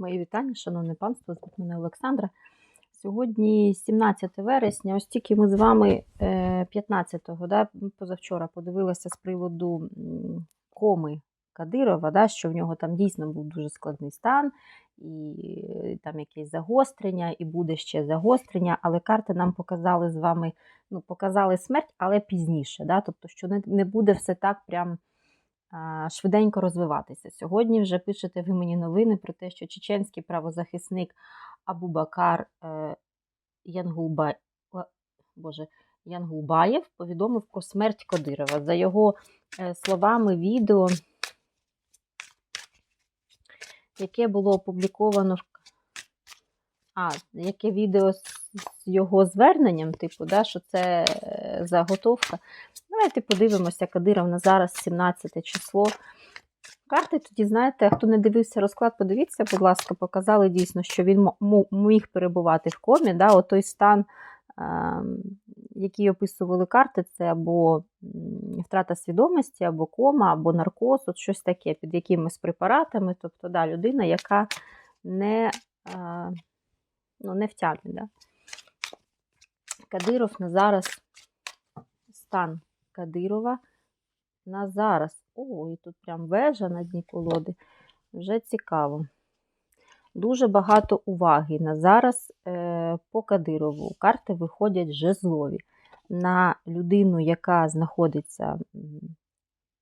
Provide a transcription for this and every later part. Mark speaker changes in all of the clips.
Speaker 1: Мої вітання, шановне панство, звуть мене Олександра. Сьогодні 17 вересня, ось тільки ми з вами е, 15-го, да, позавчора подивилися з приводу коми Кадирова, да, що в нього там дійсно був дуже складний стан, і е, там якесь загострення, і буде ще загострення, але карти нам показали з вами, ну, показали смерть, але пізніше. Да, тобто, що не, буде все так прям швиденько розвиватися. Сьогодні вже пишете ви мені новини про те, що чеченський правозахисник Абубакар е, Янгулба... Боже, Янгулбаєв повідомив про смерть Кодирова. За його е, словами, відео, яке було опубліковано в а, яке відео з його зверненням, типу, да, що це е, заготовка. Давайте подивимося, Кадиров на зараз 17 число. Карти тоді, знаєте, хто не дивився розклад, подивіться, будь ласка, показали дійсно, що він міг перебувати в комі. Да, той стан, ем, який описували карти, це або втрата свідомості, або кома, або наркоз, от щось таке під якимись препаратами. Тобто, да, людина, яка не, е, ну, не в тямі. Да. Кадиров на зараз, стан Кадирова на зараз. О, і тут прям вежа на дні колоди. Вже цікаво. Дуже багато уваги на зараз е, по Кадирову. Карти виходять жезлові. На людину, яка знаходиться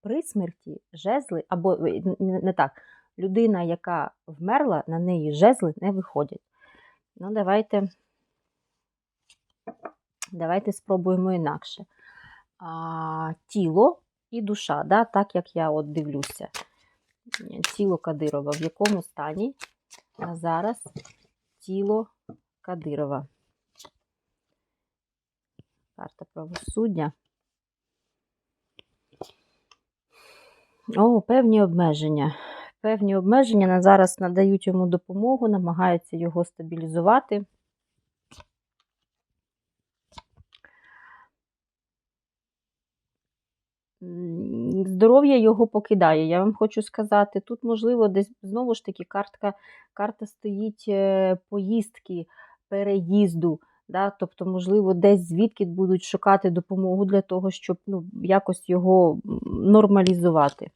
Speaker 1: при смерті, жезли, або е, не, не так, людина, яка вмерла, на неї жезли не виходять. Ну, давайте, давайте спробуємо інакше. А, тіло і душа, да? так як я от дивлюся. Тіло Кадирова в якому стані? А зараз тіло Кадирова. Карта правосуддя. О, певні обмеження. Певні обмеження на зараз надають йому допомогу, намагаються його стабілізувати. Здоров'я його покидає. Я вам хочу сказати, тут, можливо, десь знову ж таки картка, карта стоїть е, поїздки, переїзду. Да? Тобто, можливо, десь звідки будуть шукати допомогу для того, щоб ну, якось його нормалізувати.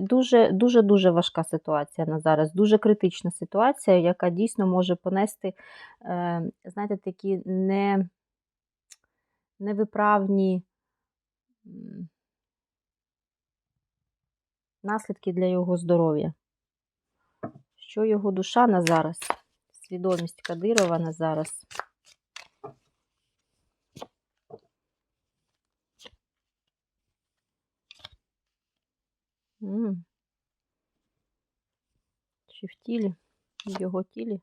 Speaker 1: Дуже дуже дуже важка ситуація на зараз, дуже критична ситуація, яка дійсно може понести, е, знаєте, такі не, невиправні наслідки для його здоров'я. Що його душа на зараз? Свідомість Кадирова на зараз. Чи в тілі, в його тілі.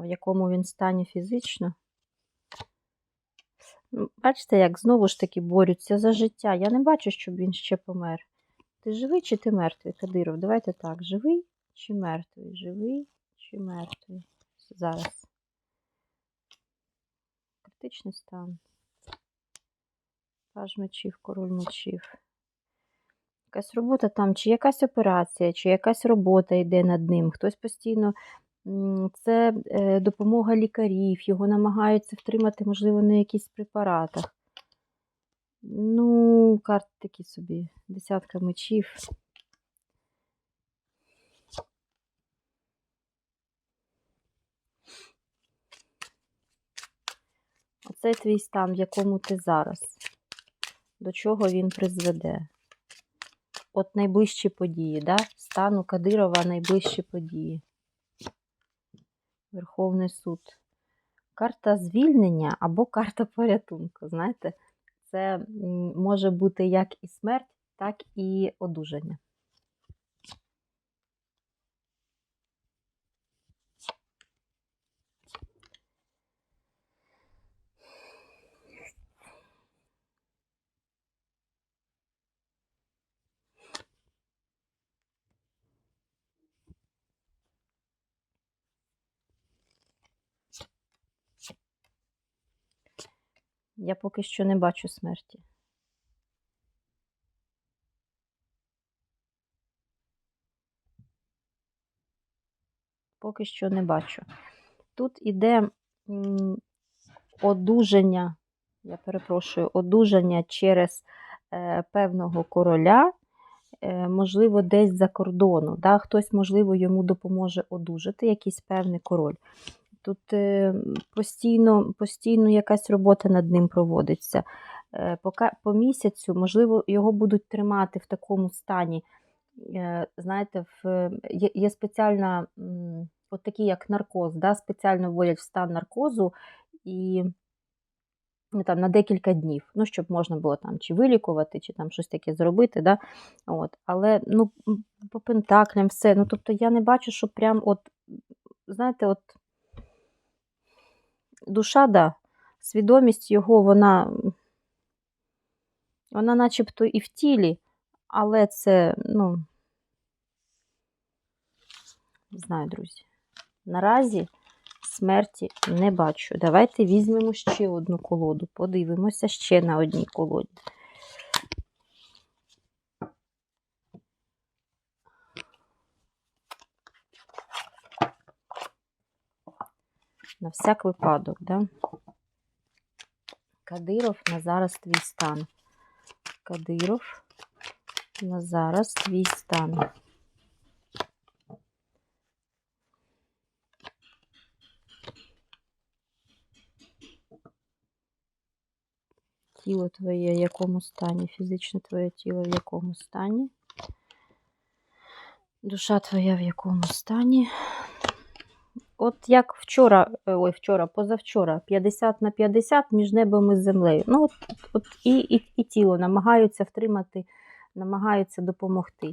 Speaker 1: В якому він стані фізично? Бачите, як знову ж таки борються за життя. Я не бачу, щоб він ще помер. Ти живий чи ти мертвий, Кадиров? Давайте так. Живий чи мертвий? Живий чи мертвий? Зараз. Критичний стан. Паж мечів, король мечів. Якась робота там, чи якась операція, чи якась робота йде над ним. Хтось постійно. Це е, допомога лікарів, його намагаються втримати, можливо, на якихось препаратах. Ну, карти такі собі. Десятка мечів. Оце твій стан, в якому ти зараз. До чого він призведе? От найближчі події, да? Стану Кадирова найближчі події. Верховний суд. Карта звільнення або карта порятунку. Знаєте, це може бути як і смерть, так і одужання. Я поки що не бачу смерті. Поки що не бачу. Тут іде одужання, я перепрошую, одужання через е, певного короля, е, можливо, десь за кордону. Да? Хтось, можливо, йому допоможе одужати, якийсь певний король. Тут е, постійно, постійно якась робота над ним проводиться. Е, по місяцю, можливо, його будуть тримати в такому стані. Е, знаєте, в, є, є спеціальна, от такі як наркоз, да? спеціально вводять в стан наркозу і ну, там, на декілька днів, ну, щоб можна було там чи вилікувати, чи там щось таке зробити. Да? От. Але ну, по пентаклям все. Ну, тобто я не бачу, що прям от, знаєте, от душа, да, свідомість його, вона, вона начебто і в тілі, але це, ну, не знаю, друзі. Наразі смерті не бачу. Давайте візьмемо ще одну колоду, подивимося ще на одній колоді. На всяк випадок, да? Кадиров на зараз твій стан. Кадиров на зараз твій стан. Тіло твоє в якому стані? Фізичне твоє тіло в якому стані? Душа твоя в якому стані? От як вчора, е, ой, вчора, позавчора, 50 на 50 між небом і землею. Ну, от, от і, і, і тіло намагаються втримати, намагаються допомогти.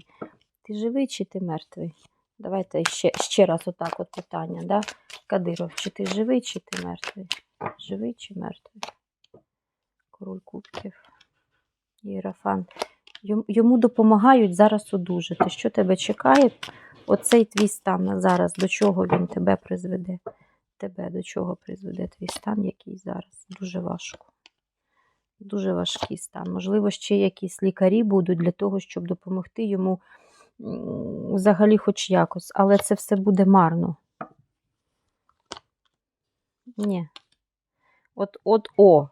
Speaker 1: Ти живий чи ти мертвий? Давайте ще, ще раз отак от питання. Да? Кадиров, чи ти живий, чи ти мертвий? Живий чи мертвий? Король кубків. Єрафан. Йому- Йому допомагають зараз одужати. Що тебе чекає? Оцей твій стан зараз, до чого він тебе призведе? Тебе до чого призведе твій стан, який зараз? Дуже важко. Дуже важкий стан. Можливо, ще якісь лікарі будуть для того, щоб допомогти йому взагалі хоч якось, але це все буде марно. Ні. От, от, о,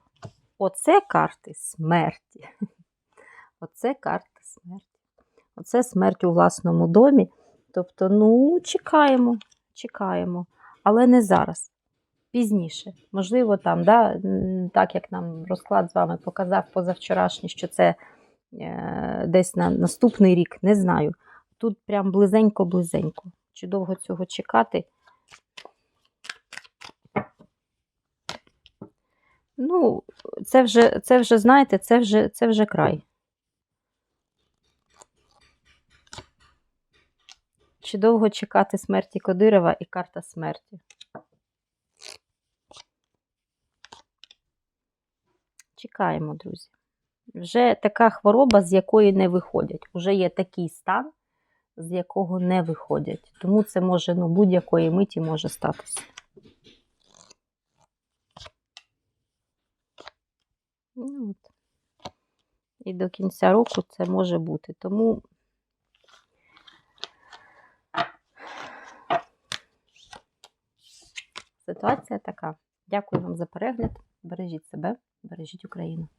Speaker 1: оце карти смерті. Оце карти смерті. Оце смерть у власному домі. Тобто, ну, чекаємо, чекаємо, але не зараз, пізніше. Можливо, там, да, так як нам розклад з вами показав позавчорашній, що це е, десь на наступний рік, не знаю. Тут прям близенько-близенько. Чи довго цього чекати? Ну, це вже, це вже знаєте, це вже, це вже край. Чи довго чекати смерті Кодирова і карта смерті? Чекаємо, друзі. Вже така хвороба, з якої не виходять. Уже є такий стан, з якого не виходять. Тому це може ну, будь-якої миті може статися. Ну, от. І до кінця року це може бути. Тому ситуація така. Дякую вам за перегляд. Бережіть себе, бережіть Україну.